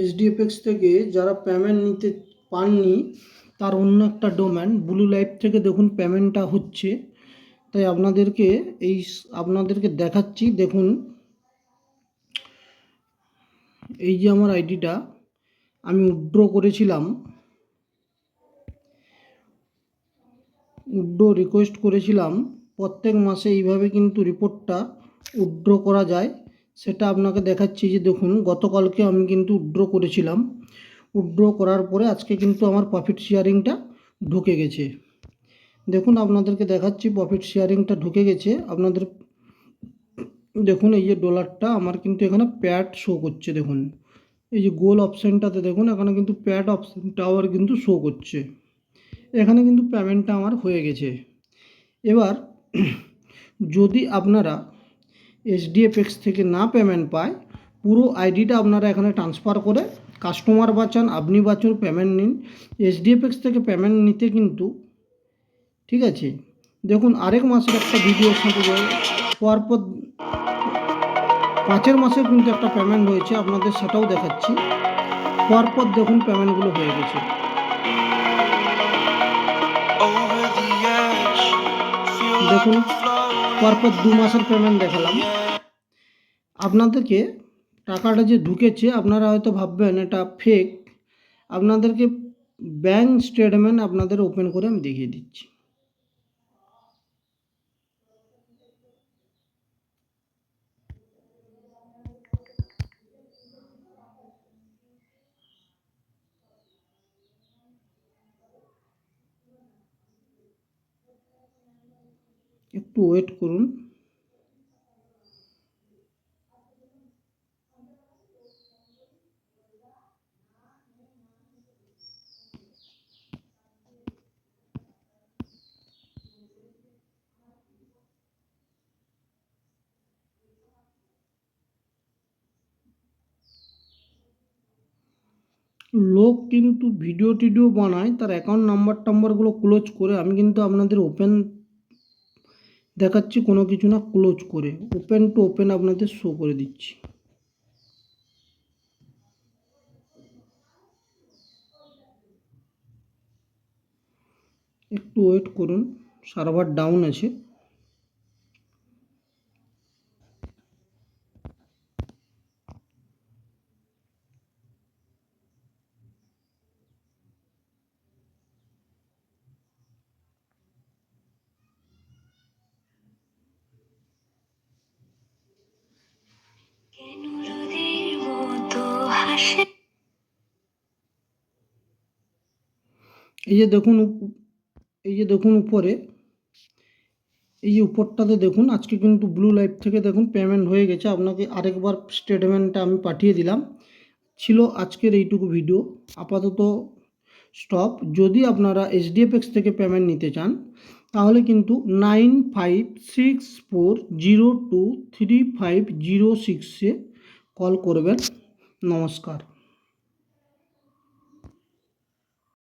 HDFX থেকে যারা payment নিতে পাননি, তার অন্য একটা ডোমেন ব্লু লাইফ থেকে দেখুন পেমেন্টটা হচ্ছে। তাই আপনাদেরকে এই আপনাদেরকে দেখাচ্ছি, দেখুন। এই যে আমার আইডিটা, আমি উইথড্র করেছিলাম। উইথড্র রিকোয়েস্ট করেছিলাম। প্রত্যেক মাসে এইভাবে কিন্তু রিপোর্টটা উইথড্র করা যায়। সেটা আপনাকে দেখাচ্ছি যে দেখুন, গতকালকে আমি কিন্তু উইথড্র করেছিলাম। উইথড্র করার পরে আজকে কিন্তু আমার প্রফিট শেয়ারিংটা ঢুকে গেছে। দেখুন, আপনাদেরকে দেখাচ্ছি প্রফিট শেয়ারিংটা ঢুকে গেছে। আপনাদের, দেখুন, এই যে ডলারটা আমার কিন্তু এখানে প্যাড শো করছে, দেখুন। এই যে গোল অপশানটাতে দেখুন, এখানে কিন্তু প্যাড অপশানটা আবার কিন্তু শো করছে। এখানে কিন্তু পেমেন্টটা আমার হয়ে গেছে। এবার, যদি আপনারা এইচডিএফএক্স থেকে না পেমেন্ট পায় পুরো আইডিটা আপনারা এখানে ট্রান্সফার করে কাস্টমার বাঁচান আপনি বাঁচুন পেমেন্ট নিন। এইচডিএফএক্স থেকে পেমেন্ট নিতে কিন্তু ঠিক আছে? দেখুন আরেক মাসের একটা ভিডিওর সাথে পরপর পাঁচের মাসে কিন্তু একটা পেমেন্ট হয়েছে আপনাদের সেটাও দেখাচ্ছি। পরপর দেখুন পেমেন্টগুলো হয়ে গেছে। দেখুন. পরপর দু মাসের পেমেন্ট দেখালাম। আপনাদেরকে টাকাটা যে ঢুকেছে, আপনারা হয়তো ভাববেন এটা ফেক আপনাদেরকে ব্যাঙ্ক স্টেটমেন্ট আপনাদের ওপেন করে আমি দেখিয়ে দিচ্ছি। একটু ওয়েট করুন। লোক কিন্তু ভিডিও টিডিও বানায়, তার অ্যাকাউন্ট নাম্বার টাম্বারগুলো ক্লোজ করে, আমি কিন্তু আপনাদের ওপেন দেখাচ্ছি কোনো কিছু না ক্লোজ করে। ওপেন টু ওপেন আপনাদের শো করে দিচ্ছি। একটু ওয়েট করুন সার্ভার ডাউন আছে। এই যে দেখুন এই যে দেখুন উপরে, এই যে উপরটাতে দেখুন, আজকে কিন্তু ব্লু লাইফ থেকে দেখুন পেমেন্ট হয়ে গেছে। আপনাকে আরেকবার স্টেটমেন্টটা আমি পাঠিয়ে দিলাম। ছিল আজকের এইটুকু ভিডিও আপাতত স্টপ যদি আপনারা এইচডিএফএক্স থেকে পেমেন্ট নিতে চান, তাহলে কিন্তু nine five six four zero two three five zero সিক্সে কল করবেন। নমস্কার।